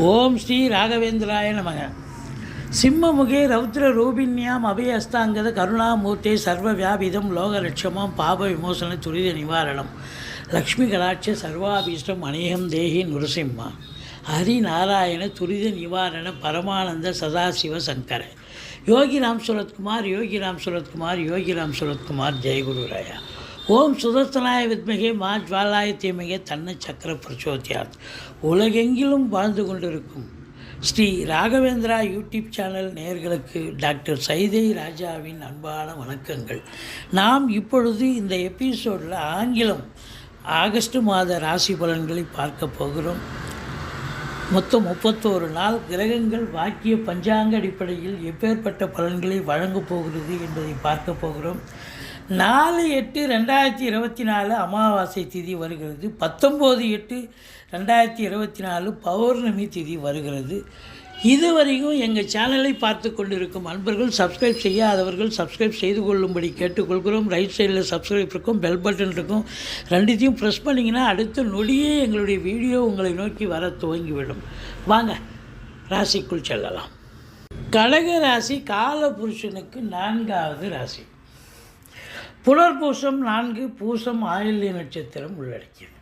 ஓம் ஸ்ரீ ராகவேந்திராய நமக. சிம்மமுகே ரௌத்ர ரூபிண்யாம் அபயஸ்தாங்கத கருணாமூர்த்தே சர்வ வியாபிதம் லோகலட்சமம் பாப விமோசன துரித நிவாரணம். லக்ஷ்மி கடாட்ச சர்வாபீஷ்டம் அநேகம் தேகி நுரசிம்மா. ஹரி நாராயண துரித நிவாரண பரமானந்த சதாசிவ சங்கர. யோகிராம் சுரத்குமார் யோகிராம் சுரத்குமார் யோகிராம் சுரத்குமார் ஜெயகுரு ராயா. ஓம் சுதர்சனாய வித்மகே மா ஜுவாலாய தீமகே தன்ன சக்கர பிரச்சோத்தியாத் உலகெங்கிலும் வாழ்ந்து கொண்டிருக்கும் ஸ்ரீ ராகவேந்திரா யூடியூப் சேனல் நேயர்களுக்கு டாக்டர் சைதை ராஜாவின் அன்பான வணக்கங்கள். நாம் இப்பொழுது இந்த எபிசோடில் ஆங்கிலம் ஆகஸ்ட் மாத ராசி பலன்களை பார்க்க போகிறோம். மொத்தம் முப்பத்தோரு நாள் கிரகங்கள் வாக்கிய பஞ்சாங்க அடிப்படையில் எப்பேற்பட்ட பலன்களை வழங்கப் போகிறது என்பதை பார்க்க போகிறோம். நாலு எட்டு ரெண்டாயிரத்தி இருபத்தி நாலு அமாவாசை திதி வருகிறது. பத்தொம்போது எட்டு ரெண்டாயிரத்தி இருபத்தி நாலு பௌர்ணமி திதி வருகிறது. இதுவரைக்கும் எங்கள் சேனலை பார்த்து கொண்டிருக்கும் அன்பர்கள் சப்ஸ்கிரைப் செய்யாதவர்கள் சப்ஸ்கிரைப் செய்து கொள்ளும்படி கேட்டுக்கொள்கிறோம். ரைட் சைடில் சப்ஸ்கிரைப் இருக்கும் பெல் பட்டன் இருக்கும். ரெண்டுத்தையும் ப்ரெஸ் பண்ணிங்கன்னா அடுத்த நொடியே எங்களுடைய வீடியோ உங்களை நோக்கி வர துவங்கிவிடும். வாங்க ராசிக்குள் செல்லலாம். கடக ராசி கால புருஷனுக்கு நான்காவது ராசி. புனர்பூசம் நான்கு பூசம் ஆயில்ய நட்சத்திரம் உள்ளடக்கியது.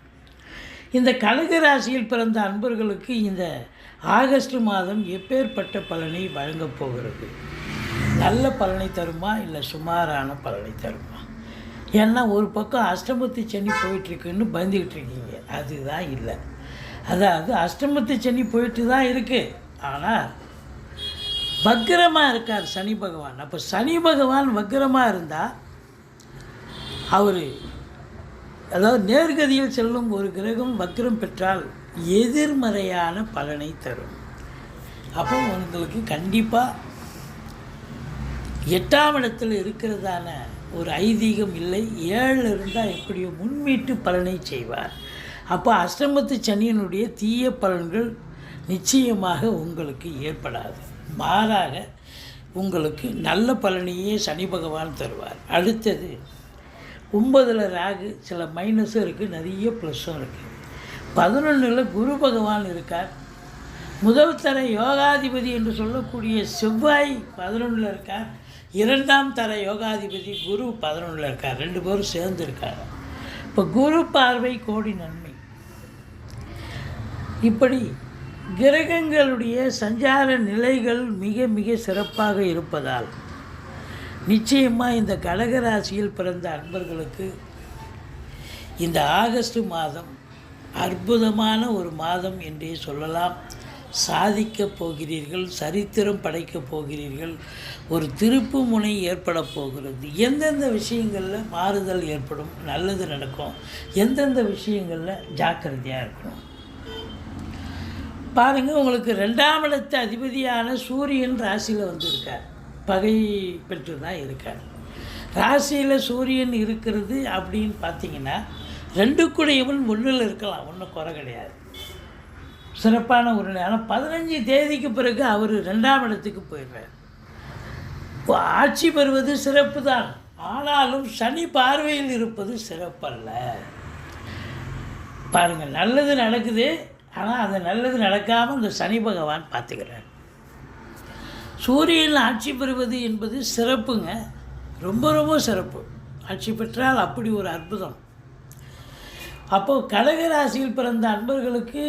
இந்த கடக ராசியில் பிறந்த அன்பர்களுக்கு இந்த ஆகஸ்ட் மாதம் எப்பேற்பட்ட பலனை வழங்கப் போகிறது? நல்ல பலனை தருமா இல்லை சுமாரான பலனை தருமா? ஏன்னா ஒரு பக்கம் அஷ்டமத்து சனி போயிட்டுருக்குன்னு பயந்துக்கிட்டு இருக்கீங்க. அதுதான் இல்லை. அதாவது அஷ்டமத்து சனி போயிட்டு தான் இருக்குது ஆனால் வக்கரமாக இருக்கார் சனி பகவான். அப்போ சனி பகவான் வக்கரமாக இருந்தால் அவர் அதாவது நேர்கதியில் செல்லும் ஒரு கிரகம் வக்ரம் பெற்றால் எதிர்மறையான பலனை தரும். அப்போ உங்களுக்கு கண்டிப்பாக எட்டாம் இடத்தில் இருக்கிறதான ஒரு ஐதீகம் இல்லை. ஏழில் இருந்தால் எப்படியோ முன்மீட்டு பலனை செய்வார். அப்போ அஷ்டமத்து சனியனுடைய தீய பலன்கள் நிச்சயமாக உங்களுக்கு ஏற்படாது. மாறாக உங்களுக்கு நல்ல பலனையே சனி பகவான் தருவார். அடுத்தது ஒம்பதில் ராகு சில மைனஸும் இருக்குது நிறைய ப்ளஸ்ஸும் இருக்குது பதினொன்றில் குரு பகவான் இருக்கார். முதல் தர யோகாதிபதி என்று சொல்லக்கூடிய செவ்வாய் பதினொன்றில் இருக்கார். இரண்டாம் தர யோகாதிபதி குரு பதினொன்றில் இருக்கார். ரெண்டு பேரும் சேர்ந்துருக்கார் இப்போ குரு பார்வை கோடி நன்மை. இப்படி கிரகங்களுடைய சஞ்சார நிலைகள் மிக மிக சிறப்பாக இருப்பதால் நிச்சயமாக இந்த கடகராசியில் பிறந்த அன்பர்களுக்கு இந்த ஆகஸ்ட் மாதம் அற்புதமான ஒரு மாதம் என்றே சொல்லலாம். சாதிக்கப் போகிறீர்கள் சரித்திரம் படைக்கப் போகிறீர்கள் ஒரு திருப்பு முனை ஏற்பட போகிறது. எந்தெந்த விஷயங்களில் மாறுதல் ஏற்படும் நல்லது நடக்கும் எந்தெந்த விஷயங்களில் ஜாக்கிரதையாக இருக்கணும்? பாருங்கள் உங்களுக்கு ரெண்டாம் இடத்து அதிபதியான சூரியன் ராசியில் வந்திருக்கார். பகை பெற்று தான் இருக்கார். ராசியில் சூரியன் இருக்கிறது அப்படின்னு பார்த்தீங்கன்னா ரெண்டு கூடையவன் ஒன்றில் இருக்கலாம் ஒன்றும் குறை கிடையாது. சிறப்பான ஒரு ஆனால் பதினஞ்சு தேதிக்கு பிறகு அவர் ரெண்டாம் இடத்துக்கு போயிடுறார். இப்போ ஆட்சி பெறுவது சிறப்பு தான் ஆனாலும் சனி பார்வையில் இருப்பது சிறப்பல்ல. பாருங்கள் நல்லது நடக்குது ஆனால் அது நல்லது நடக்காமல் இந்த சனி பகவான் பார்த்துக்கிறார். சூரியன் ஆட்சி பெறுவது என்பது சிறப்புங்க. ரொம்ப ரொம்ப சிறப்பு. ஆட்சி பெற்றால் அப்படி ஒரு அற்புதம். அப்போது கடகராசியில் பிறந்த அன்பர்களுக்கு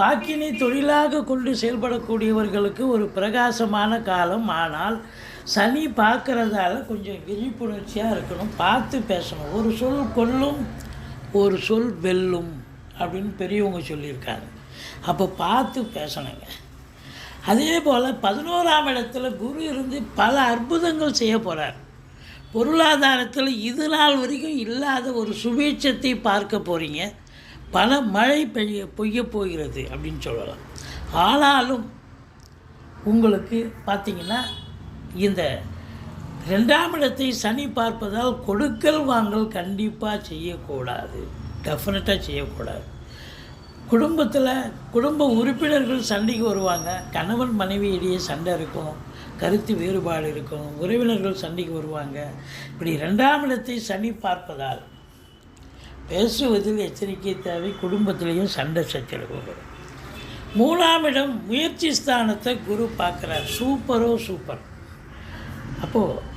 வாக்கினை தொழிலாக கொண்டு செயல்படக்கூடியவர்களுக்கு ஒரு பிரகாசமான காலம். ஆனால் சனி பார்க்குறதால கொஞ்சம் விழிப்புணர்ச்சியாக இருக்கணும். பார்த்து பேசணும். ஒரு சொல் கொல்லும் ஒரு சொல் வெல்லும் அப்படின்னு பெரியவங்க சொல்லியிருக்காங்க. அப்போ பார்த்து பேசணுங்க. அதே போல் பதினோராம் இடத்துல குரு இருந்து பல அற்புதங்கள் செய்ய போகிறார் பொருளாதாரத்தில் இது நாள் வரைக்கும் இல்லாத ஒரு சுபீட்சத்தை பார்க்க போகிறீங்க பல மழை பெய்ய பொய்ய போகிறது அப்படின்னு சொல்லலாம். ஆனாலும் உங்களுக்கு பார்த்திங்கன்னா இந்த ரெண்டாம் இடத்தை சனி பார்ப்பதால் கொடுக்கல் வாங்கல் கண்டிப்பாக செய்யக்கூடாது. டெஃபினட்டாக செய்யக்கூடாது. குடும்பத்தில் குடும்ப உறுப்பினர்கள் சண்டைக்கு வருவாங்க. கணவன் மனைவியிடையே சண்டை இருக்கும். கருத்து வேறுபாடு இருக்கும். உறவினர்கள் சண்டைக்கு வருவாங்க. இப்படி ரெண்டாம் இடத்தை சனி பார்ப்பதால் பேசுவதில் எச்சரிக்கை தேவை. குடும்பத்திலையும் சண்டை சச்சரவு வரும். மூணாம் இடம் முயற்சி ஸ்தானத்தை குரு பார்க்குறார். சூப்பரோ சூப்பர். அப்போது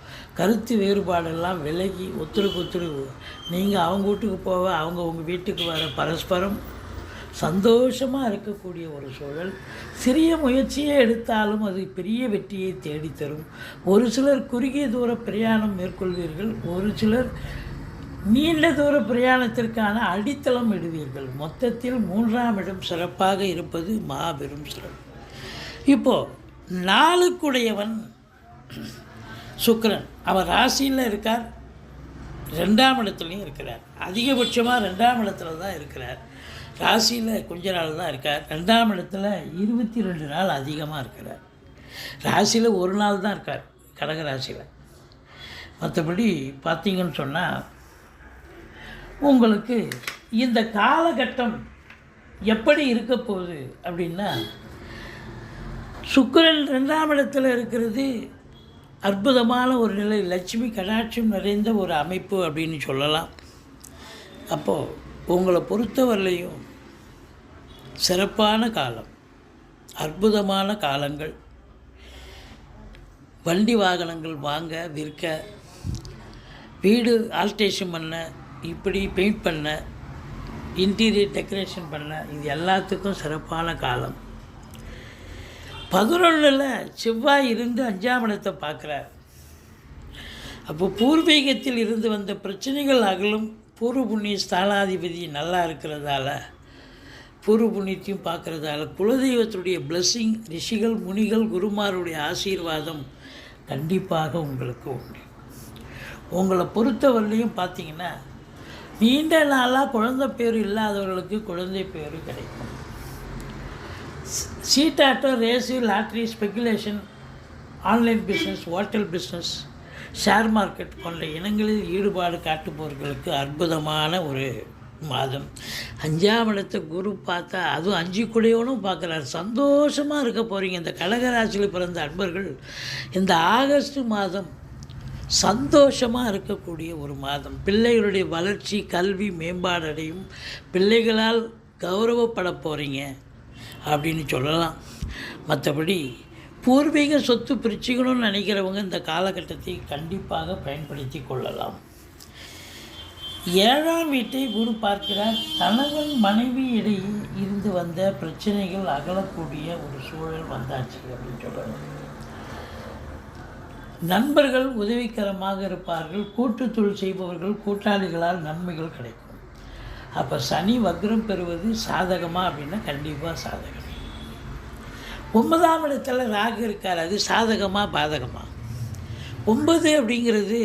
கருத்து வேறுபாடெல்லாம் விலகி ஒத்துருக்கு ஒத்துருக்கு நீங்கள் அவங்க வீட்டுக்கு போக அவங்க உங்கள் வீட்டுக்கு வர பரஸ்பரம் சந்தோஷமாக இருக்கக்கூடிய ஒரு சூழல். சிறிய முயற்சியே எடுத்தாலும் அது பெரிய வெற்றியை தேடித்தரும். ஒரு சிலர் குறுகிய தூர பிரயாணம் மேற்கொள்வீர்கள் ஒரு சிலர் நீண்ட தூர பிரயாணத்திற்கான அடித்தளம் இடுவீர்கள். மொத்தத்தில் மூன்றாம் இடம் சிறப்பாக இருப்பது மாபெரும் சிறப்பு. இப்போது நாளுக்குடையவன் சுக்கரன். அவர் ராசியில் இருக்கார். ரெண்டாம் இடத்துலையும் இருக்கிறார். அதிகபட்சமாக ரெண்டாம் இடத்துல தான் இருக்கிறார். ராசியில் கொஞ்ச நாள் தான் இருக்கார். ரெண்டாம் இடத்துல இருபத்தி ரெண்டு நாள் அதிகமாக இருக்கிறார். ராசியில் ஒரு நாள் தான் இருக்கார் கடக ராசியில். மற்றபடி பார்த்தீங்கன்னு சொன்னால் உங்களுக்கு இந்த காலகட்டம் எப்படி இருக்க போகுது அப்படின்னா சுக்கரன் ரெண்டாம் இடத்துல இருக்கிறது அற்புதமான ஒரு நிலை லட்சுமி கடாட்சம் நிறைந்த ஒரு அமைப்பு அப்படின்னு சொல்லலாம். அப்போது உங்களை பொறுத்தவரையிலையும் சிறப்பான காலம் அற்புதமான காலங்கள். வண்டி வாகனங்கள் வாங்க விற்க வீடு ஆல்ட்ரேஷன் பண்ண இப்படி பெயிண்ட் பண்ண இன்டீரியர் டெக்கரேஷன் பண்ண இது எல்லாத்துக்கும் சிறப்பான காலம். பதினொன்றில் செவ்வாய் இருந்து அஞ்சாம் இடத்தை பார்க்குறார். அப்போ பூர்வீகத்தில் இருந்து வந்த பிரச்சனைகள் அகலும். பூர்வ புண்ணிய ஸ்தானாதிபதி நல்லா இருக்கிறதால பூர்வ புண்ணியத்தையும் பார்க்குறதால குலதெய்வத்துடைய பிளஸ்ஸிங் ரிஷிகள் முனிகள் குருமாருடைய ஆசீர்வாதம் கண்டிப்பாக உங்களுக்கு உண்டு. உங்களை பொறுத்தவரையிலையும் பார்த்தீங்கன்னா நீண்ட நாளாக குழந்தை பேர் இல்லாதவர்களுக்கு குழந்தை பேர் கிடைக்கும். சீட்டாட்டம் race lottery speculation online business hotel business share market போன்ற இனங்களில் ஈடுபாடு காட்டுபவர்களுக்கு அற்புதமான ஒரு மாதம். அஞ்சாம் இடத்தை குரு பார்த்தா அதுவும் அஞ்சு குடையோனும் பார்க்குறாரு. சந்தோஷமாக இருக்க போகிறீங்க இந்த கடகராசியில் பிறந்த அன்பர்கள் இந்த ஆகஸ்ட் மாதம் சந்தோஷமாக இருக்கக்கூடிய ஒரு மாதம். பிள்ளைகளுடைய வளர்ச்சி கல்வி மேம்பாடு அடையும். பிள்ளைகளால் கௌரவப்பட போகிறீங்க அப்படின்னு சொல்லலாம். மற்றபடி பூர்வீக சொத்து பிரிச்சுக்கணும்னு நினைக்கிறவங்க இந்த காலகட்டத்தை கண்டிப்பாக பயன்படுத்தி கொள்ளலாம். ஏழாம் வீட்டை குரு பார்க்கிறார். கணவன் மனைவி இடையே இருந்து வந்த பிரச்சனைகள் அகலக்கூடிய ஒரு சூழல் வந்தாச்சு அப்படின்னு சொல்கிறாங்க நண்பர்கள் உதவிகரமாக இருப்பார்கள். கூட்டுத்தொழில் செய்பவர்கள் கூட்டாளிகளால் நன்மைகள் கிடைக்கும். அப்போ சனி வக்ரம் பெறுவது சாதகமாக அப்படின்னா கண்டிப்பாக சாதகம். ஒன்பதாம் இடத்துல ராகு இருக்கார் அது சாதகமாக பாதகமாக ஒன்பது அப்படிங்கிறது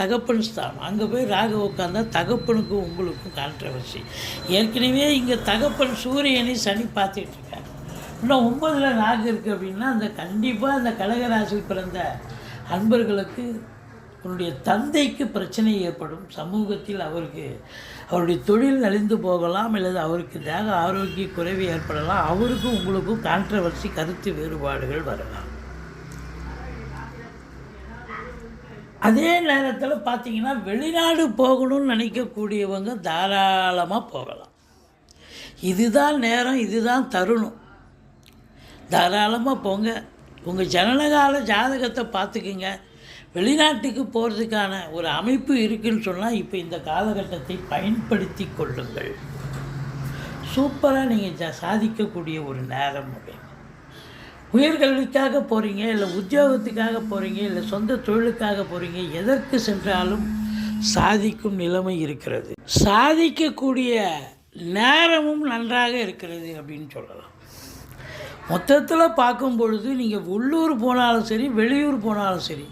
தகப்பன் ஸ்தானம். அங்கே போய் ராகு உட்காந்தா தகப்பனுக்கும் உங்களுக்கும் கான்ட்ரவர்சி ஏற்கனவே இங்கே தகப்பன் சூரியனை சனி பார்த்துட்டு இருக்கார். இன்னும் ஒன்பதில் ராகு இருக்குது அப்படின்னா அந்த கண்டிப்பாக அந்த கழகராசியில் பிறந்த அன்பர்களுக்கு உன்னுடைய தந்தைக்கு பிரச்சனை ஏற்படும். சமூகத்தில் அவருக்கு அவருடைய தொழில் நலிந்து போகலாம் அல்லது அவருக்கு தேக ஆரோக்கிய குறைவு ஏற்படலாம் அவருக்கும் உங்களுக்கும் கான்ட்ரவர்சி கருத்து வேறுபாடுகள் வரலாம். அதே நேரத்தில் பார்த்தீங்கன்னா வெளிநாடு போகணும்னு நினைக்கக்கூடியவங்க தாராளமாக போகலாம். இதுதான் நேரம் இதுதான் தருணம். தாராளமாக போங்க. உங்கள் ஜனனகால ஜாதகத்தை பார்த்துக்குங்க. வெளிநாட்டுக்கு போகிறதுக்கான ஒரு அமைப்பு இருக்குன்னு சொன்னால் இப்போ இந்த காலகட்டத்தை பயன்படுத்தி கொள்ளுங்கள். சூப்பராக நீங்கள் சாதிக்கக்கூடிய ஒரு நேரம் அப்படின்னு உயர்கல்விக்காக போகிறீங்க இல்லை உத்தியோகத்துக்காக போகிறீங்க இல்லை சொந்த தொழிலுக்காக போகிறீங்க எதற்கு சென்றாலும் சாதிக்கும் நிலைமை இருக்கிறது. சாதிக்கக்கூடிய நேரமும் நன்றாக இருக்கிறது அப்படின்னு சொல்லலாம். மொத்தத்தில் பார்க்கும் பொழுது நீங்கள் உள்ளூர் போனாலும் சரி வெளியூர் போனாலும் சரி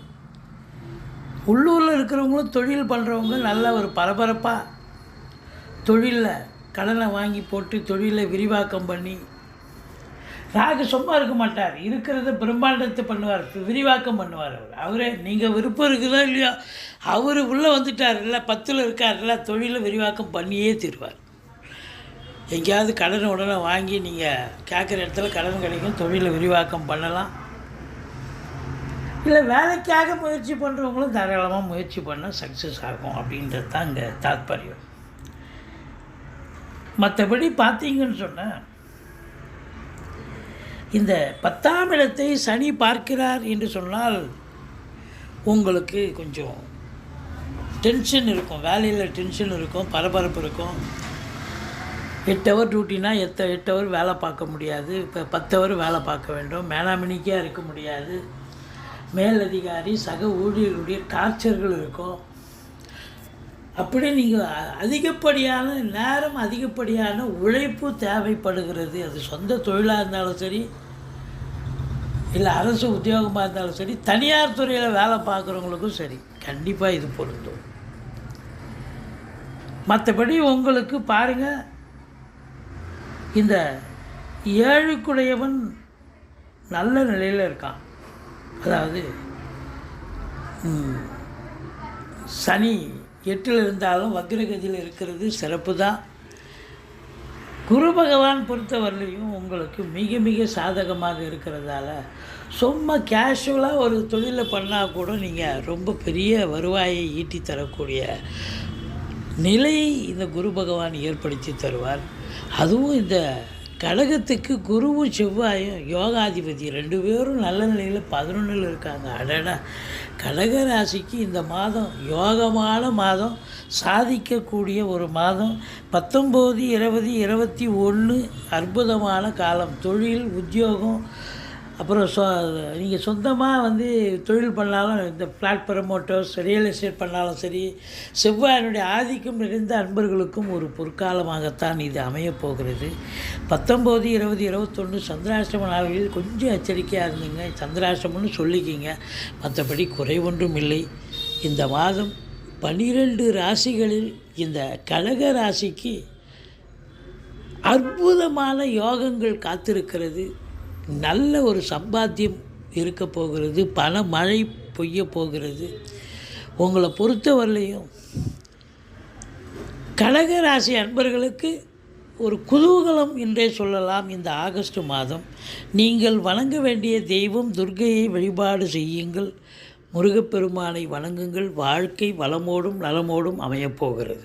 உள்ளூரில் இருக்கிறவங்களும் தொழில் பண்ணுறவங்க நல்ல ஒரு பரபரப்பாக தொழிலில் கடனை வாங்கி போட்டு தொழிலை விரிவாக்கம் பண்ணி. ராகு சும்மா இருக்க மாட்டார். இருக்கிறத பிரம்மாண்டத்தை பண்ணுவார். விரிவாக்கம் பண்ணுவார் அவர். அவரே நீங்கள் விருப்பம் இருக்குதோ இல்லையோ? அவர் உள்ளே வந்துட்டார் இல்லை பத்தில் இருக்கார்ல தொழிலை விரிவாக்கம் பண்ணியே தீர்வார். எங்கேயாவது கடன் உடனே வாங்கி நீங்கள் கேட்குற இடத்துல கடன் கிடைக்கும் தொழிலை விரிவாக்கம் பண்ணலாம். இல்லை வேலைக்காக முயற்சி பண்ணுறவங்களும் தாராளமாக முயற்சி பண்ணால் சக்ஸஸ் ஆகும் அப்படின்றது தான் இங்கே தாத்பரியம். மற்றபடி பார்த்தீங்கன்னு சொன்னால் இந்த பத்தாம் இடத்தை சனி பார்க்கிறார் என்று சொன்னால் உங்களுக்கு கொஞ்சம் டென்ஷன் இருக்கும். வேலையில் டென்ஷன் இருக்கும் பரபரப்பு இருக்கும். எட்டு ஹவர் டியூட்டினா எத்த எட்டு ஹவர் வேலை பார்க்க முடியாது. இப்போ பத்து ஹவர் வேலை பார்க்க வேண்டும். மேனாமினிக்காக இருக்க முடியாது. மேலதிகாரி சக ஊழியர்களுடைய டார்ச்சர்கள் இருக்கும். அப்படி நீங்கள் அதிகப்படியான நேரம் அதிகப்படியான உழைப்பு தேவைப்படுகிறது. அது சொந்த தொழிலாக இருந்தாலும் சரி இல்லை அரசு உத்தியோகமாக இருந்தாலும் சரி தனியார் துறையில் வேலை பார்க்குறவங்களுக்கும் சரி கண்டிப்பாக இது பொருந்தும். மற்றபடி உங்களுக்கு பாருங்கள் இந்த ஏழுக்குடையவன் நல்ல நிலையில் இருக்கான். அதாவது சனி எட்டில் இருந்தாலும் வக்ரகதியில் இருக்கிறது சிறப்பு தான் குரு பகவான் பொறுத்தவரையிலையும் உங்களுக்கு மிக மிக சாதகமாக இருக்கிறதால சும்மா கேஷுவலாக ஒரு தொழிலை பண்ணால் கூட நீங்கள் ரொம்ப பெரிய வருவாயை ஈட்டி தரக்கூடிய நிலையை இந்த குரு பகவான் ஏற்படுத்தி தருவார். அதுவும் இந்த கடகத்துக்கு குருவும் செவ்வாயும் யோகாதிபதி ரெண்டு பேரும் நல்ல நிலையில் பதினொன்றில் இருக்காங்க. அடடா. கடக ராசிக்கு இந்த மாதம் யோகமான மாதம். சாதிக்கக்கூடிய ஒரு மாதம். பத்தொம்போது இருபது இருபத்தி ஒன்று அற்புதமான காலம். தொழில் உத்தியோகம் அப்புறம் சொ நீங்கள் சொந்தமாக வந்து தொழில் பண்ணாலும் இந்த ஃப்ளாட் ப்ரமோட்டர்ஸ் ரியல் எஸ்டேட் பண்ணாலும் சரி செவ்வாயினுடைய ஆதிக்கம் நிறைந்த அன்பர்களுக்கும் ஒரு பொற்காலமாகத்தான் இது அமையப்போகிறது பத்தொம்போது இருபது இருபத்தொன்று சந்திராஷ்டம நாள்களில் கொஞ்சம் எச்சரிக்கையாக இருந்துங்க. சந்திராஷ்டமம்னு சொல்லிக்கிங்க. மற்றபடி குறைவொன்றும் இல்லை. இந்த மாதம் பனிரெண்டு ராசிகளில் இந்த கழக ராசிக்கு அற்புதமான யோகங்கள் காத்திருக்கிறது. நல்ல ஒரு சம்பாத்தியம் இருக்க போகிறது பல மழை பொய்ய போகிறது. உங்களை பொறுத்தவரையிலையும் கடகராசி அன்பர்களுக்கு ஒரு குதூகலம் என்றே சொல்லலாம் இந்த ஆகஸ்ட் மாதம். நீங்கள் வணங்க வேண்டிய தெய்வம் துர்கையை வழிபாடு செய்யுங்கள். முருகப்பெருமானை வணங்குங்கள். வாழ்க்கை வளமோடும் நலமோடும் அமையப்போகிறது